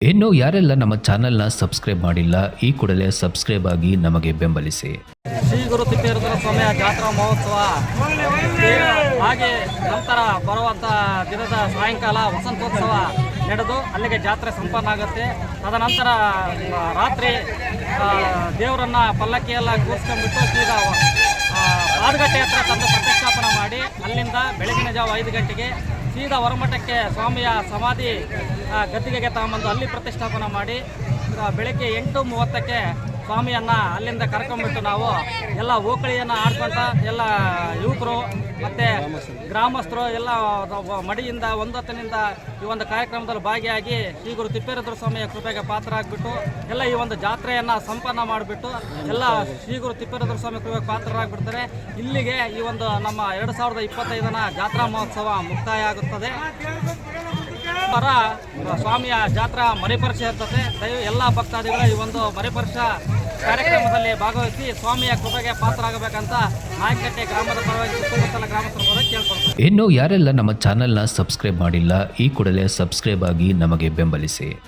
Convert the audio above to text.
ಇನ್ನು ಯಾರೆಲ್ಲ ನಮ್ಮ ಚಾನೆಲ್ನ ಸಬ್ಸ್ಕ್ರೈಬ್ ಮಾಡಿಲ್ಲ, ಈ ಕೂಡಲೇ ಸಬ್ಸ್ಕ್ರೈಬ್ ಆಗಿ ನಮಗೆ ಬೆಂಬಲಿಸಿ. ಶ್ರೀ ಗುರು ತಿಪ್ಪೇರುದ್ರ ಸ್ವಾಮಿಯ ಜಾತ್ರಾ ಮಹೋತ್ಸವ. ಹಾಗೆ ನಂತರ ಬರುವಂಥ ದಿನದ ಸಾಯಂಕಾಲ ವಸಂತೋತ್ಸವ ನಡೆದು ಅಲ್ಲಿಗೆ ಜಾತ್ರೆ ಸಂಪನ್ನ ಆಗುತ್ತೆ. ತದನಂತರ ರಾತ್ರಿ ದೇವರನ್ನು ಪಲ್ಲಕ್ಕಿಯೆಲ್ಲ ಕೂರಿಸ್ಕೊಂಡ್ಬಿಟ್ಟು ಸೀದಾ ಪಾದಗಟ್ಟೆ ಹತ್ರ ತಂದು ಪ್ರತಿಷ್ಠಾಪನೆ ಮಾಡಿ ಅಲ್ಲಿಂದ ಬೆಳಗಿನ ಜಾವ ಐದು ಗಂಟೆಗೆ ಸೀದಾ ಹೊರಮಠಕ್ಕೆ ಸ್ವಾಮಿಯ ಸಮಾಧಿ ಗದ್ದಿಗೆಗೆ ತಗೊಂಬಂದು ಅಲ್ಲಿ ಪ್ರತಿಷ್ಠಾಪನೆ ಮಾಡಿ ಬೆಳಗ್ಗೆ ಎಂಟು ಮೂವತ್ತಕ್ಕೆ ಸ್ವಾಮಿಯನ್ನ ಅಲ್ಲಿಂದ ಕರ್ಕೊಂಡ್ಬಿಟ್ಟು ನಾವು ಎಲ್ಲ ಓಕಳಿಯನ್ನು ಆಡ್ಕೊಂತ ಎಲ್ಲ ಯುವಕರು ಮತ್ತು ಗ್ರಾಮಸ್ಥರು ಎಲ್ಲ ಮಡಿಯಿಂದ ಒಂದೊತ್ತಿನಿಂದ ಈ ಒಂದು ಕಾರ್ಯಕ್ರಮದಲ್ಲಿ ಭಾಗಿಯಾಗಿ ಶ್ರೀ ಗುರು ತಿಪ್ಪೇರುದ್ರ ಸ್ವಾಮಿಯ ಕೃಪೆಗೆ ಪಾತ್ರ ಆಗಿಬಿಟ್ಟು ಎಲ್ಲ ಈ ಒಂದು ಜಾತ್ರೆಯನ್ನು ಸಂಪನ್ನ ಮಾಡಿಬಿಟ್ಟು ಎಲ್ಲ ಶ್ರೀ ಗುರು ತಿಪ್ಪೇರುದ್ರ ಸ್ವಾಮಿ ಕೃಪೆಗೆ ಪಾತ್ರರಾಗ್ಬಿಡ್ತಾರೆ. ಇಲ್ಲಿಗೆ ಈ ಒಂದು ನಮ್ಮ ಎರಡು ಸಾವಿರದ ಇಪ್ಪತ್ತೈದನ ಜಾತ್ರಾ ಮಹೋತ್ಸವ ಮುಕ್ತಾಯ ಆಗುತ್ತದೆ. ಪರ ಸ್ವಾಮಿಯ ಜಾತ್ರಾ ಮರಿಪರ್ಷೆ ಇರ್ತದೆ. ಎಲ್ಲ ಭಕ್ತಾದಿಗಳು ಈ ಒಂದು ಮರಿಪರ್ಶ ಕಾರ್ಯಕ್ರಮದಲ್ಲಿ ಭಾಗವಹಿಸಿ ಸ್ವಾಮಿಯ ಕೃಪೆಗೆ ಪಾತ್ರರಾಗಬೇಕಂತ ನಾಯಕಟ್ಟೆ ಗ್ರಾಮದ ಪರವಾಗಿ ಸುತ್ತಮುತ್ತಲ ಗ್ರಾಮಸ್ಥರ ಕೇಳ್ಕೊಳ್ತಾರೆ. ಇನ್ನು ಯಾರೆಲ್ಲ ನಮ್ಮ ಚಾನೆಲ್ನ ಸಬ್ಸ್ಕ್ರೈಬ್ ಮಾಡಿಲ್ಲ, ಈ ಕೂಡಲೇ ಸಬ್ಸ್ಕ್ರೈಬ್ ಆಗಿ ನಮಗೆ ಬೆಂಬಲಿಸಿ.